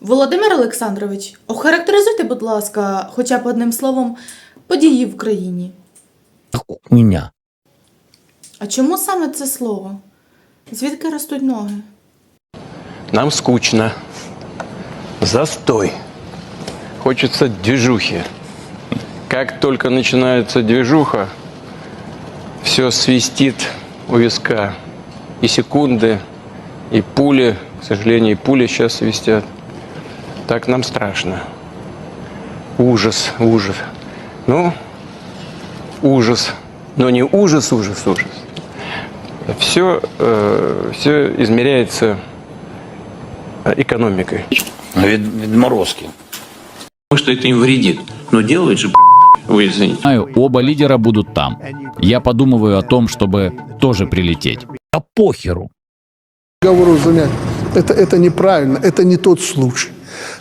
Володимир Олександрович, охарактеризуйте, будь ласка, хоча б одним словом, події в країні. Меня. А чому саме це слово? Звідки ростуть ноги? Нам скучно. Застой. Хочется движухи. Как только начинается движуха, все свистит у виска. И секунды, и пули, к сожалению, и пули сейчас свистят. Так нам страшно. Ужас, ужас. Ну, ужас. Но не ужас, ужас, ужас. Все, все измеряется э, экономикой. Від, відморозки. Потому что это им вредит. Но делают же, вы извините. Знаю, оба лидера будут там. Я подумываю о том, чтобы тоже прилететь. А похеру. занять. Это, это неправильно, это не тот случай.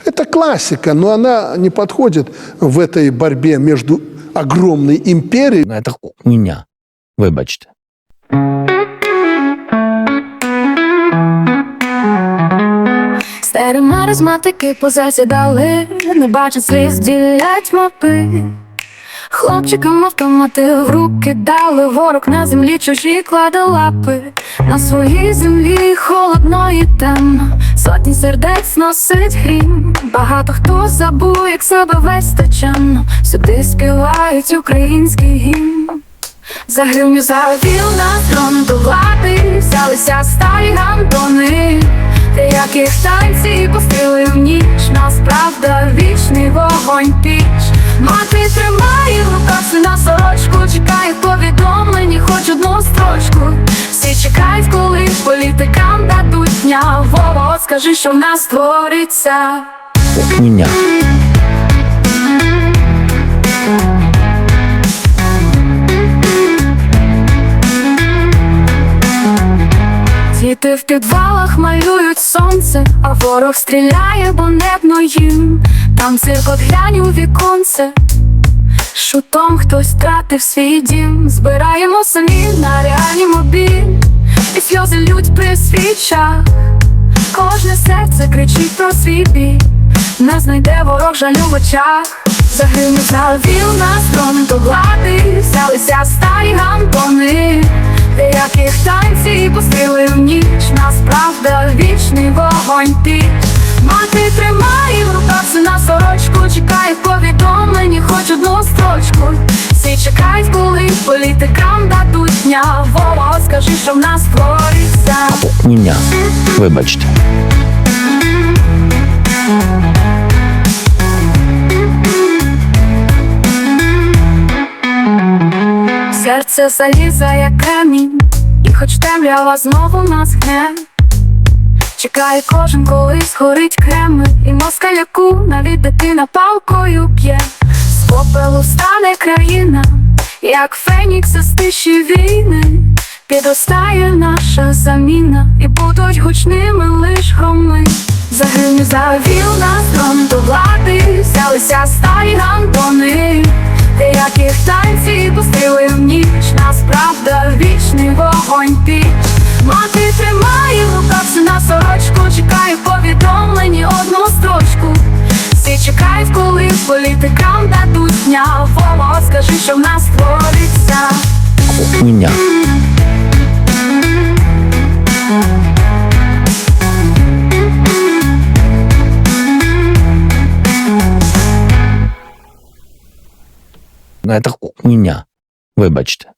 Это классика, но она не подходит в этой борьбе между огромной империей, Ну, Это меня. Вибачте. Старі маразматики позасідали, не бачать сліз, ділять мапи. Хлопчикам автомати в руки дали, ворог на землі чужі кладе лапи. На своїй землі холодно і темно, сотні сердець носить грім. Багато хто забув, як себе вести чемно. Сюди співають український гімн. Загрив завів на трон до влади, взялися старі гандони, яких танці пустили в ніч, нас правда вічний вогонь піч. Мати тримає в руках сина сорочку, чекає повідомлені, хоч одну строчку. Всі чекають, коли політикам дадуть дня. Вово, скажи, що в нас твориться. Меня. Діти в підвалах малюють сонце, а ворог стріляє, бо небно їм. Там цирк глянь у віконце. Шутом хтось втратив свій дім. Збираємо самі на реальні мобіль. І сльози лють при свічах. Кожне серце кричить про свій бій. Не знайде ворог жалю в очах. Загинув завів нас трон до влади, взялися старі гандони, Деяких танці пустили в ніч, нас правда вічний вогонь піч. Мати тримає в руках сина сорочку, чекає повідомлені, хоч одну строчку. Всі чекають, коли політикам дадуть дня. Вово, скажи, що в нас твориться. Меня. Вибачте. Серце заліза, як камінь, і хоч темрява знову нас гне. Чекає кожен, коли згорить Кремль І москаляку навіть дитина палкою п'є З попелу стане країна, як фенікс з тиші війни Підростає наша заміна, і будуть гучними лиш громи Загинув завів нас трон до влади, взялися старі гандони Деяких танці пустили в ніч, нас правда вічний вогонь піч. Мати тримає руках сина сорочку, чекає повідомлені одну строчку. Всі чекають, коли політикам дадуть дня. Вово, скажи, що в нас твориться. Меня. Ну, Это меня. Вибачте.